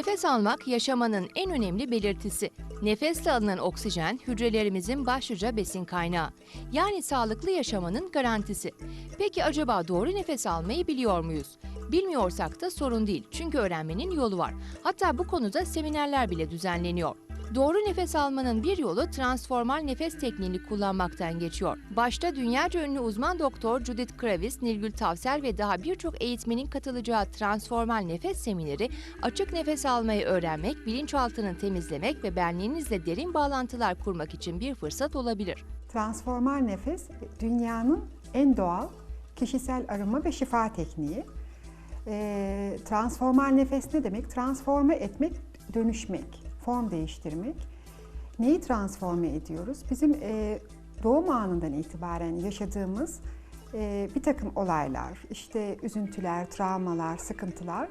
Nefes almak yaşamanın en önemli belirtisi. Nefesle alınan oksijen hücrelerimizin başlıca besin kaynağı. Yani sağlıklı yaşamanın garantisi. Peki acaba doğru nefes almayı biliyor muyuz? Bilmiyorsak da sorun değil çünkü öğrenmenin yolu var. Hatta bu konuda seminerler bile düzenleniyor. Doğru nefes almanın bir yolu transformal nefes tekniğini kullanmaktan geçiyor. Başta dünyaca ünlü uzman doktor Judith Kravis, Nilgül Tavser ve daha birçok eğitmenin katılacağı transformal nefes semineri, açık nefes almayı öğrenmek, bilinçaltını temizlemek ve benliğinizle derin bağlantılar kurmak için bir fırsat olabilir. Transformal nefes dünyanın en doğal kişisel arınma ve şifa tekniği. Ee, transformal nefes ne demek? Transforme etmek, dönüşmek, form değiştirmek. Neyi transforme ediyoruz? Bizim e, doğum anından itibaren yaşadığımız e, bir takım olaylar, işte üzüntüler, travmalar, sıkıntılar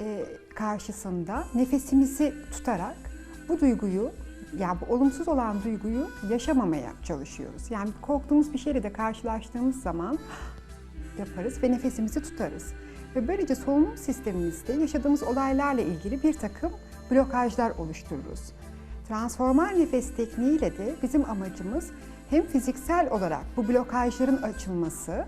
e, karşısında nefesimizi tutarak bu duyguyu yani bu olumsuz olan duyguyu yaşamamaya çalışıyoruz. Yani korktuğumuz bir şeyle de karşılaştığımız zaman yaparız ve nefesimizi tutarız. Ve böylece solunum sistemimizde yaşadığımız olaylarla ilgili bir takım blokajlar oluştururuz. Transformal nefes tekniğiyle de bizim amacımız hem fiziksel olarak bu blokajların açılması,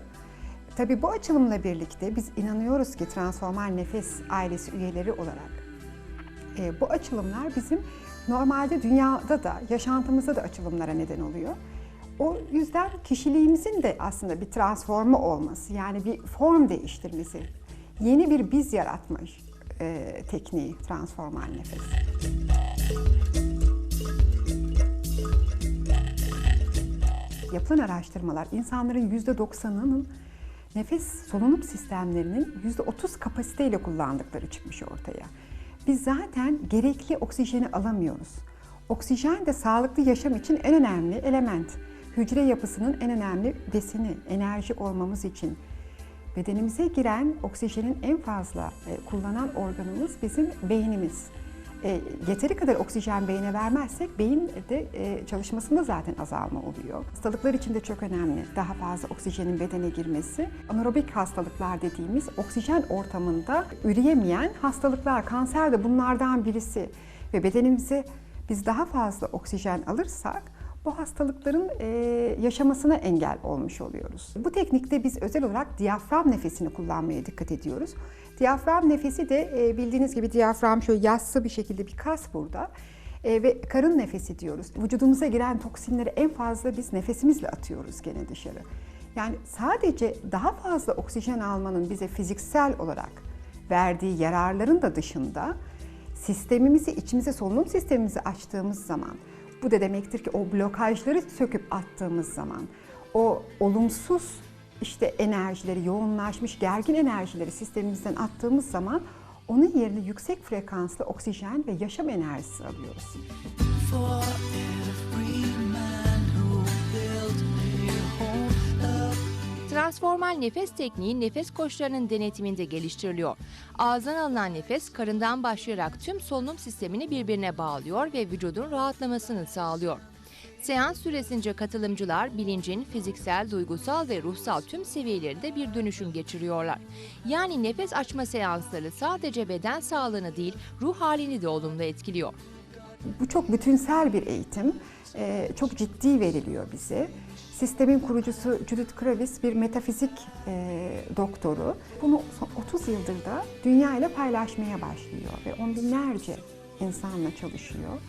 tabii bu açılımla birlikte biz inanıyoruz ki transformal nefes ailesi üyeleri olarak e, bu açılımlar bizim normalde dünyada da, yaşantımızda da açılımlara neden oluyor. O yüzden kişiliğimizin de aslında bir transformu olması, yani bir form değiştirmesi, yeni bir biz yaratma e, tekniği transformal nefes. Yapılan araştırmalar insanların %90'ının nefes solunum sistemlerinin %30 kapasiteyle kullandıkları çıkmış ortaya. Biz zaten gerekli oksijeni alamıyoruz. Oksijen de sağlıklı yaşam için en önemli element. Hücre yapısının en önemli besini, enerji olmamız için. Bedenimize giren oksijenin en fazla e, kullanan organımız bizim beynimiz. E, yeteri kadar oksijen beyne vermezsek beyin de e, çalışmasında zaten azalma oluyor. Hastalıklar için de çok önemli daha fazla oksijenin bedene girmesi. Anaerobik hastalıklar dediğimiz oksijen ortamında üreyemeyen hastalıklar, kanser de bunlardan birisi. Ve bedenimize biz daha fazla oksijen alırsak bu hastalıkların e, yaşamasına engel olmuş oluyoruz. Bu teknikte biz özel olarak diyafram nefesini kullanmaya dikkat ediyoruz. Diyafram nefesi de e, bildiğiniz gibi diyafram şöyle yassı bir şekilde bir kas burada. E, ve karın nefesi diyoruz. Vücudumuza giren toksinleri en fazla biz nefesimizle atıyoruz gene dışarı. Yani sadece daha fazla oksijen almanın bize fiziksel olarak verdiği yararların da dışında sistemimizi, içimize solunum sistemimizi açtığımız zaman bu da demektir ki o blokajları söküp attığımız zaman o olumsuz işte enerjileri, yoğunlaşmış gergin enerjileri sistemimizden attığımız zaman onun yerine yüksek frekanslı oksijen ve yaşam enerjisi alıyoruz. For Transformal nefes tekniği nefes koşullarının denetiminde geliştiriliyor. Ağızdan alınan nefes karından başlayarak tüm solunum sistemini birbirine bağlıyor ve vücudun rahatlamasını sağlıyor. Seans süresince katılımcılar bilincin fiziksel, duygusal ve ruhsal tüm seviyelerinde bir dönüşüm geçiriyorlar. Yani nefes açma seansları sadece beden sağlığını değil, ruh halini de olumlu etkiliyor. Bu çok bütünsel bir eğitim. Ee, çok ciddi veriliyor bize. Sistemin kurucusu Judith Kravis bir metafizik e, doktoru. Bunu son 30 yıldır da dünya ile paylaşmaya başlıyor ve on binlerce insanla çalışıyor.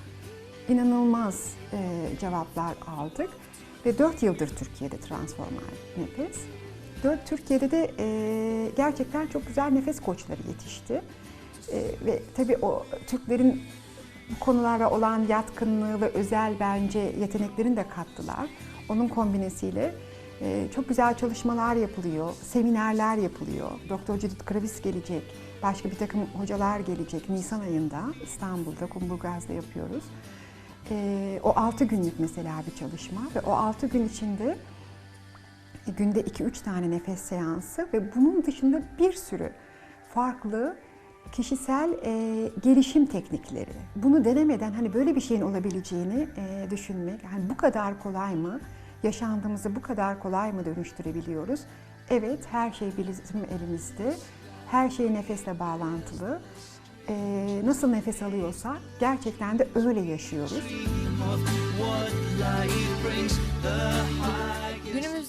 İnanılmaz e, cevaplar aldık ve 4 yıldır Türkiye'de transformal nefes. 4 Türkiye'de de e, gerçekten çok güzel nefes koçları yetişti. E, ve tabii o Türklerin bu konulara olan yatkınlığı ve özel bence yeteneklerini de kattılar. Onun kombinesiyle e, çok güzel çalışmalar yapılıyor, seminerler yapılıyor. Doktor Judith Kravis gelecek, başka bir takım hocalar gelecek Nisan ayında İstanbul'da, Kumburgaz'da yapıyoruz. E, o 6 günlük mesela bir çalışma ve o 6 gün içinde e, günde 2-3 tane nefes seansı ve bunun dışında bir sürü farklı kişisel e, gelişim teknikleri. Bunu denemeden hani böyle bir şeyin olabileceğini e, düşünmek, hani bu kadar kolay mı, yaşantımızı bu kadar kolay mı dönüştürebiliyoruz? Evet, her şey bizim elimizde. Her şey nefesle bağlantılı. e, nasıl nefes alıyorsa gerçekten de öyle yaşıyoruz.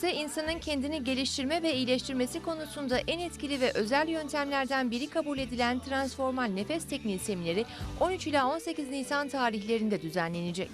Günümüzde insanın kendini geliştirme ve iyileştirmesi konusunda en etkili ve özel yöntemlerden biri kabul edilen transformal nefes tekniği semineri 13 ila 18 Nisan tarihlerinde düzenlenecek.